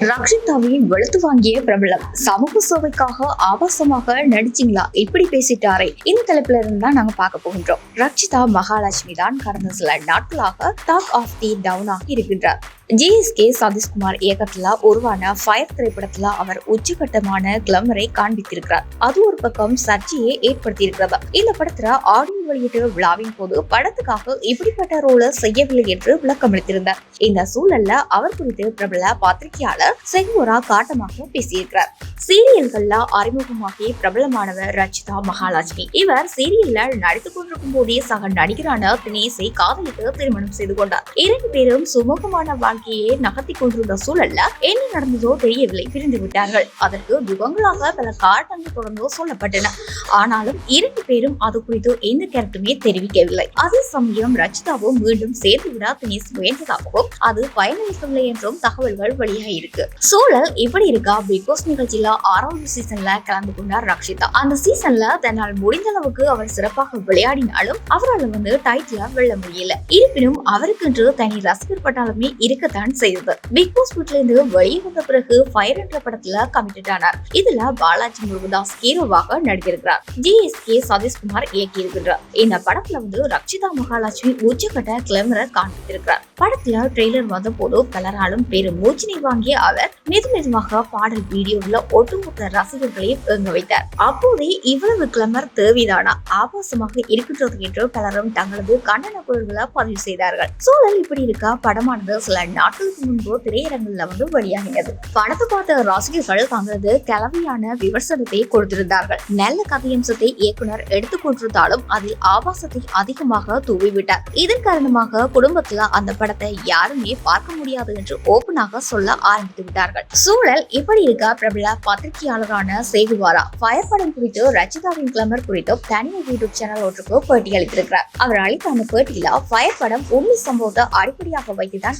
ரக்ஷிதாவின் வெளுத்து வாங்கிய பிரபலம். சமூக சேவைக்காக ஆபாசமாக நடிச்சிங்களா? இப்படி பேசிட்டாரே. இந்த தலைப்புல இருந்து தான் நாங்க பார்க்க போகின்றோம். ரக்ஷிதா மகாலட்சுமி தான் கடந்த சில நாட்களாக டாக் ஆஃப் தி டவுன் ஆகி இருக்கின்றார். ஜிஎஸ்கே சதீஷ்குமார் இயக்கத்துல உருவான ஃபயர் திரைப்படத்துல அவர் உச்சகட்டமான கிளமரை காண்பித்திருக்கிறார். அது ஒரு பக்கம் சர்ச்சையை ஏற்படுத்தியிருக்கிறது. இந்த படத்துல ஆடியோ வெளியீட்டு விழாவின் போது படத்துக்காக இப்படிப்பட்ட ரோலை செய்யவில்லை என்று விளக்கமளித்திருந்தார். இந்த சூழல்ல அவர் குறித்து பிரபல பத்திரிகையாளர் செங்கோரா காட்டமாக பேசியிருக்கிறார். சீரியல்கள்ல அறிமுகமாகி பிரபலமானவர் ரச்சிதா மகாலட்சுமி. இவர் சீரியல்ல நடித்துக் கொண்டிருக்கும் போதே சக நடிகரான தினேசை காதலித்து திருமணம் செய்து கொண்டார். இரண்டு பேரும் சுமூகமான வாழ்க்கையை நகர்த்தி கொண்டிருந்த சூழல்ல என்ன நடந்ததோ தெரியவில்லை. பிரிந்து விட்டார்கள். அதற்கு யுகங்களாக பல காரணங்கள் தொடர்ந்து சொல்லப்பட்டன. ஆனாலும் இரண்டு பேரும் அது குறித்து எந்த கருத்துமே தெரிவிக்கவில்லை. அதே சமயம் ரச்சிதாவும் மீண்டும் சேர்ந்துவிட தினேஷ் முயன்றதாகவும் அது பயனளிக்கவில்லை என்றும் தகவல்கள் வெளியாயிருக்கு. சூழல் இப்படி இருக்கா? பிக் பாஸ் நிகழ்ச்சியில ஆறாவது சீசன்ல கலந்து கொண்டார் ரக்ஷிதா. அந்த சீசன்ல தன்னால் முடிந்த அளவுக்கு அவர் சிறப்பாக விளையாடினாலும் அவரால் வந்து டைட்டில வெல்ல முடியல. இருப்பினும் அவருக்கென்று தனி ரசிகர் பட்டாலுமே இருக்க இருக்கத்தான் செய்தது. பிக் பாஸ் வீட்ல இருந்து வெளியே வந்த பிறகு ஃபயர் என்ற படத்துல கமிட்டட் ஆனார். இதுல பாலாஜி முருகதாஸ் ஹீரோவாக நடித்திருக்கிறார். ஜிஎஸ்கே சதீஷ்குமார் இயக்கியிருக்கிறார். இந்த படத்துல வந்து ரக்ஷிதா மகாலட்சுமி உச்சக்கட்ட கிளம்பரை காண்பித்திருக்கிறார். படத்துல ட்ரெய்லர் வந்த போது பலராலும் பெரும் மூச்சினை வாங்கிய அவர் மெது மெதுவாக பாடல் வீடியோவில் ஒட்டுமொத்த ரசிகர்களை இயங்க வைத்தார். அப்போதே இவ்வளவு கிளமர் தேவைதானா? ஆபாசமாக இருக்கின்றது என்று பலரும் தங்களது கண்டன குரல்களை பதிவு செய்தார்கள். சூழல் இப்படி இருக்கா? படமானது சில நாட்களுக்கு முன்பு திரையரங்கில் வந்து வெளியாகினது படத்தை பார்த்த ரசிகர்கள் தங்களது கலவையான விமர்சனத்தை கொடுத்திருந்தார்கள். நல்ல கதையம்சத்தை இயக்குனர் எடுத்துக்கொண்டிருந்தாலும் அதில் ஆபாசத்தை அதிகமாக தூவிவிட்டார். இதன் காரணமாக குடும்பத்துல அந்த படத்தை யாருமே பார்க்க முடியாது என்று ஓபனாக சொல்ல ஆரம்பித்து விட்டார்கள். சூழல் இப்படி இருக்க பிரபல பத்திரிகையாளரான சேகுவாரா ஃபயர் படம் குறித்து ரச்சிதாவின் கிளமர் குறித்து தனியார் யூடியூப் சேனல் ஒன்றுக்கு பேட்டி அளித்திருக்கிறார். அவர் அளித்த அந்த பேட்டியில ஃபயர் படம் உண்மை சம்பவத்தை அடிப்படையாக வைத்துதான்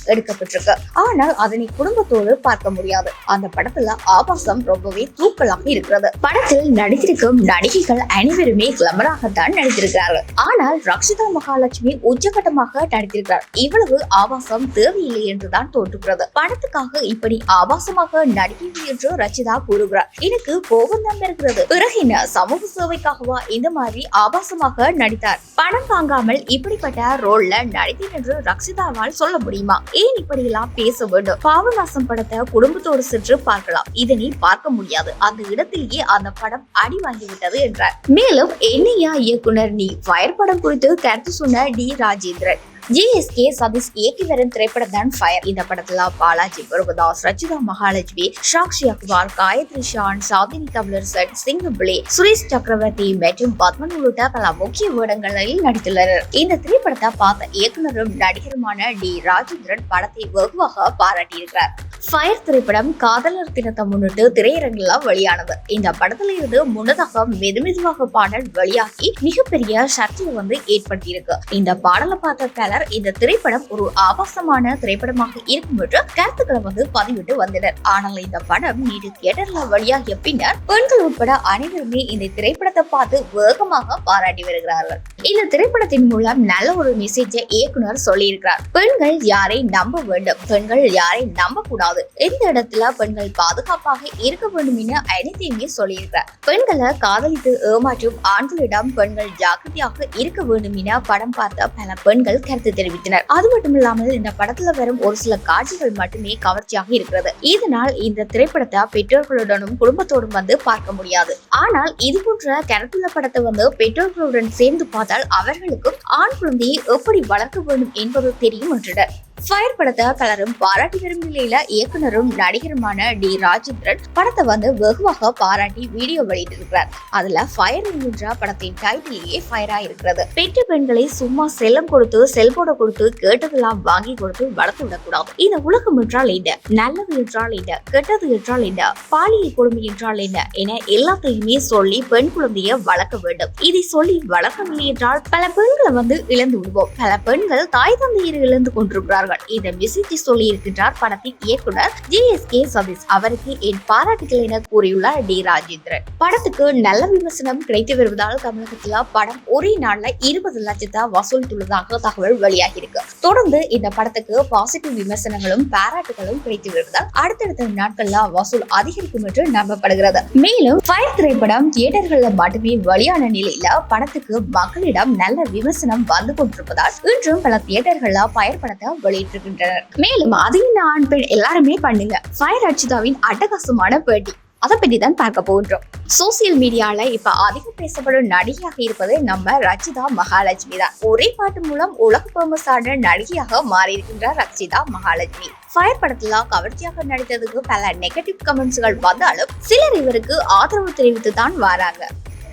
இருக்கு ஆனால் அதனை குடும்பத்தோடு பார்க்க முடியாது. அந்த படத்துல ஆபாசம் ரொம்பவே தூக்கலாக இருக்கிறது. படத்தில் நடித்திருக்கும் நடிகைகள் அனைவருமே கிளமராகத்தான் நடித்திருக்கிறார்கள். ஆனால் ரக்ஷிதா மகாலட்சுமி உச்சகட்டமாக நடித்திருக்கிறார். இவ்வளவு ஆபாசம் தேவையில்லை என்றுதான் தோன்றுகிறது. படத்துக்காக இப்படி ஆபாசமாக நடிக்கவில்லை என்று ரச்சிதா கூறுகிறார். எனக்கு கோபம் தான் இருக்கிறது பிறகு என்ன? சமூக சேவைக்காகவா இந்த மாதிரி ஆபாசமாக நடித்தார்? பணம் வாங்காமல் இப்படிப்பட்ட ரோல்ல நடித்தேன் என்று ரக்ஷிதாவால் சொல்ல முடியுமா? ஏன் இப்படி எல்லாம் பேச வேண்டும். பாவநாசம் படத்தை குடும்பத்தோடு சென்று பார்க்கலாம். இதனை பார்க்க முடியாது. அந்த இடத்திலேயே அந்த படம் அடி வாங்கிவிட்டது என்றார். மேலும் என்னையா இயக்குனர்? நீ வயர் படம் குறித்து கருத்து சொன்ன டி. ராஜேந்திரன். ஜிஎஸ்கே சதீஷ் இயக்கி வரும் திரைப்படம் தான் ஃபயர் இந்த படத்துல பாலாஜி முருகதாஸ் ரச்சிதா மகாலட்சுமி சாக்ஷி அக்வார் காயத்ரி ஷான் சாந்தினி தமிழரசன் சிங்கபிளே சுரேஷ் சக்கரவர்த்தி மற்றும் பத்மன் உள்ளிட்ட பல முக்கிய வேடங்களில் நடித்துள்ளனர். இந்த திரைப்படத்தை பார்த்த இயக்குனரும் நடிகருமான டி. ராஜேந்திரன் படத்தை வெகுவாக பாராட்டியிருக்கிறார். ஃபயர் திரைப்படம் காதலர் தினத்தை முன்னிட்டு திரையரங்கில் வெளியானது. இந்த படத்துல இருந்து முன்னதாக மெதுமெதுவாக பாடல் வெளியாகி மிகப்பெரிய சர்ச்சையை வந்து ஏற்படுத்தியிருக்கு. இந்த பாடலை பார்த்த பலர் இந்த திரைப்படம் ஒரு ஆபாசமான திரைப்படமாக இருக்கும் என்று கருத்துக்களை வந்து பதிவிட்டு வந்தனர். ஆனால் இந்த படம் நேற்று தியேட்டர்ல வெளியாகிய பின்னர் பெண்கள் உட்பட அனைவருமே இந்த திரைப்படத்தை பார்த்து வேகமாக பாராட்டி வருகிறார்கள். இந்த திரைப்படத்தின் மூலம் நல்ல ஒரு மெசேஜை இயக்குனர் சொல்லியிருக்கிறார். பெண்கள் யாரை நம்ப வேண்டும்? பெண்கள் யாரை நம்ப கூடாது இந்த இடத்துல பெண்கள் பாதுகாப்பாக இருக்க வேண்டும் என அனைத்தையுமே சொல்லியிருக்கிறார். பெண்களை காதலித்து ஏமாற்றும் ஆண்களிடம் பெண்கள் ஜாக்கிரதையாக இருக்க வேண்டும் என படம் பார்த்த பல பெண்கள் கருத்து கருத்து தெரிவித்தனர். அது மட்டுமில்லாமல் இந்த படத்துல வரும் ஒரு சில காட்சிகள் மட்டுமே கவர்ச்சியாக இருக்கிறது. இதனால் இந்த திரைப்படத்தை பெற்றோர்களுடனும் குடும்பத்தோடும் வந்து பார்க்க முடியாது. ஆனால் இது போன்ற கருத்துள்ள படத்தை வந்து பெற்றோர்களுடன் சேர்ந்து பார்த்தால் அவர்களுக்கும் ஆண் குழந்தையை எப்படி வளர்க்க வேண்டும் என்பது தெரியும் என்றனர். ஃபயர் படத்தை பலரும் பாராட்டி வரும் நிலையில இயக்குனரும் நடிகருமான டி. ராஜேந்திரன் படத்தை வந்து வெகுவாக பாராட்டி வீடியோ வெளியிட்டிருக்கிறார். அதுல ஃபயர் என்கின்ற படத்தின் டைட்டிலேயே ஃபயரா இருக்கிறது. பெற்ற பெண்களை சும்மா செல்லம் கொடுத்து செல்போட கொடுத்து கேட்டதெல்லாம் வாங்கி கொடுத்து வளர்த்து விடக்கூடாது. இந்த உலகம் என்றால் என்ன? நல்லது என்றால் என்ன? கெட்டது என்றால் என்ன? பாலியல் கொடுமை என்றால் என்ன? என எல்லாத்தையுமே சொல்லி பெண் குழந்தைய வளர்க்க வேண்டும். இதை சொல்லி வளர்க்கவில்லை என்றால் பல பெண்களை வந்து இழந்து விடுவோம். பல பெண்கள் தாய் தந்தையரை இழந்து கொண்டிருக்கிறார்கள். இந்த மெசேஜை சொல்லி இருக்கின்றார் படத்தின் இயக்குனர் ஜே எஸ் கே சதீஷ். அவருக்கு என் பாராட்டுகள் என கூறியுள்ளார் டி ராஜேந்திரன். படத்துக்கு நல்ல விமர்சனம் கிடைத்து வருவதால் தமிழகத்தில் படம் ஒரே நாள்ல இருபது லட்சத்தை வசூலித்துள்ளதாக தகவல் வெளியாகி இருக்கு தொடர்ந்து இந்த படத்துக்கு பாசிட்டிவ் விமர்சனங்களும் பாராட்டுகளும் கிடைத்து வருவதால் அடுத்தடுத்த நாட்கள்ல வசூல் அதிகரிக்கும் என்று நம்பப்படுகிறது. மேலும் ஃபயர் திரைப்படம் தியேட்டர்கள்ல மட்டுமே வெளியான நிலையில படத்துக்கு மக்களிடம் நல்ல விமர்சனம் வந்து கொண்டிருப்பதால் இன்றும் பல தியேட்டர்கள்ல ஃபயர் படத்தை வெளியிட்டிருக்கின்றனர். மேலும் அதையும் ஆண் பெண் எல்லாருமே பண்ணுங்க. ஃபயர் அர்ச்சிதாவின் அட்டகாசமான பேட்டி. அதை பற்றி தான் பார்க்க போகின்றோம். சோசியல் மீடியாவில் இப்போ அதிகம் பேசப்படும் நடிகையாக இருப்பது நம்ம ரச்சிதா மகாலட்சுமி தான். ஒரே பாட்டு மூலம் உலக பேமஸான நடிகையாக மாறியிருக்கின்றார் ரஜிதா ரச்சிதா மகாலட்சுமி. ஃபயர் படத்துல கவர்ச்சியாக நடித்ததுக்கு பல நெகட்டிவ் கமெண்ட்ஸ்கள் வந்தாலும் சிலர் இவருக்கு ஆதரவு தெரிவித்து தான் வராங்க.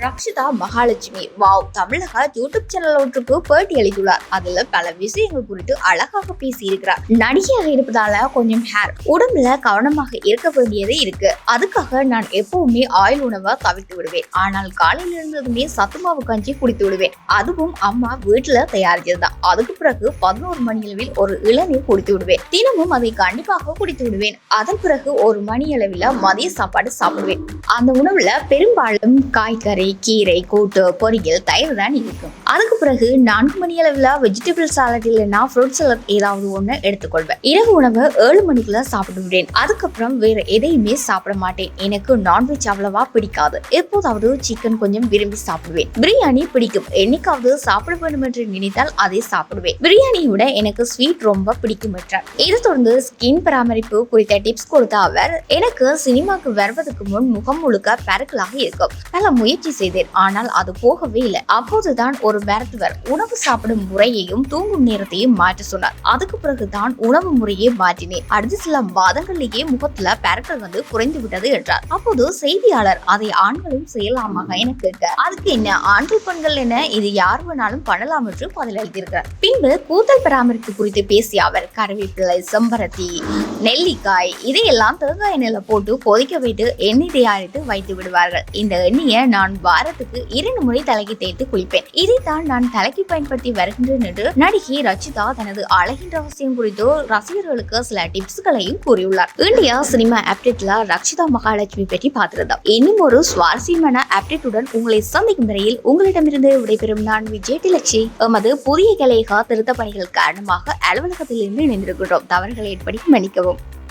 ரக்ஷிதா மகாலட்சுமி. வாவ் தமிழக யூடியூப் சேனல் ஒன்றுக்கு பேட்டி அளித்துள்ளார். அதுல பல விஷயங்கள் குறித்து அழகாக பேசியிருக்கிறார். நடிகையாக இருப்பதால கொஞ்சம் ஹேர் உடம்புல கவனமாக இருக்க வேண்டியது இருக்கு. அதுக்காக நான் எப்பவுமே ஆயில் உணவை தவிர்த்து விடுவேன். ஆனால் காலையில இருந்ததுமே சத்துமாவு கஞ்சி குடித்து விடுவேன். அதுவும் அம்மா வீட்டுல தயாரிச்சதுதான். அதுக்கு பிறகு பதினோரு மணி அளவில் ஒரு இளநீர் குடித்து விடுவேன். தினமும் அதை கண்டிப்பாக குடித்து விடுவேன். அதன் பிறகு ஒரு மணி அளவில் மதிய சாப்பாடு சாப்பிடுவேன். அந்த உணவுல பெரும்பாலும் காய்கறி கீரை கூட்டு பொரியல் தயிர் தான் இருக்கும். அதுக்கு பிறகு நான்கு மணி அளவில் வெஜிடபிள் சாலட் இல்லைன்னா ஃப்ரூட் சாலட் ஏதாவது ஒன்று எடுத்துக்கொள்வேன். இரவு உணவு ஏழு மணிக்குள்ள சாப்பிடுவேன் அதுக்கப்புறம் வேற எதையுமே சாப்பிட மாட்டேன். எனக்கு நான்வெஜ் அவ்வளவா பிடிக்காது. எப்போதாவது சிக்கன் கொஞ்சம் விரும்பி சாப்பிடுவேன். பிரியாணி பிடிக்கும். என்னைக்காவது சாப்பிட வேண்டும் என்று நினைத்தால் அதை சாப்பிடுவேன். பிரியாணியை விட எனக்கு ஸ்வீட் ரொம்ப பிடிக்கும் என்றார் இதை தொடர்ந்து ஸ்கின் பராமரிப்பு குறித்த டிப்ஸ் கொடுத்த அவர் எனக்கு சினிமாக்கு வருவதற்கு முன் முகம் முழுக்க பரக்கலாக இருக்கும். பல முயற்சி செய்தேன். ஆனால் அது போகவே இல்லை. அப்போதுதான் ஒரு மருத்துவர் உணவு சாப்பிடும் முறையையும் தூங்கும் நேரத்தையும் மாற்ற சொன்னார். அதுக்கு பிறகுதான் உணவு முறையை மாற்றினேன். அடுத்த சில மாதங்களிலேயே முகத்துல பரக்கல் வந்து குறைந்து விட்டது என்றார். அப்போது செய்தியாளர் அதை ஆண்களும் செய்யலாமாக என கேட்க அதுக்கு என்ன ஆண்கள் பெண்கள் என இது யார் வேணாலும் பண்ணலாம் என்று பதிலளித்திருக்கிறார் பின்பு கூந்தல் பராமரிப்பு குறித்து பேசிய அவர் கருவேப்பிலை செம்பருத்தி நெல்லிக்காய் இதையெல்லாம் தேங்காய் எண்ணெயில போட்டு கொதிக்க வைத்து எண்ணெய் தயாரித்து வைத்து விடுவார்கள். இந்த எண்ணெயை நான் வாரத்துக்கு இரண்டு முறை தலைக்கு தேய்த்து குளிப்பேன். இதைத்தான் நான் தலைக்கு பயன்படுத்தி வருகின்றேன் என்று நடிகை ரச்சிதா தனது அழகின் ரகசியம் குறித்து ரசிகர்களுக்கு சில டிப்ஸ்களையும் கூறியுள்ளார். இந்தியா சினிமா அப்டேட்ல ரக்ஷிதா மகாலட்சுமி பற்றி பார்த்திருந்தோம். இன்னும் ஒரு சுவாரஸ்யமான அப்டேட்டுடன் உங்களை சந்திக்கும் வரையில் உங்களிடமிருந்து விடைபெறும் நான் விஜய் டிலட்சி எமது புதிய கலையக திருத்த பணிகள் காரணமாக அலுவலகத்தில் இருந்து இணைந்திருக்கிறோம் தவறுகளை ஏற்படி மன்னிக்கவும்.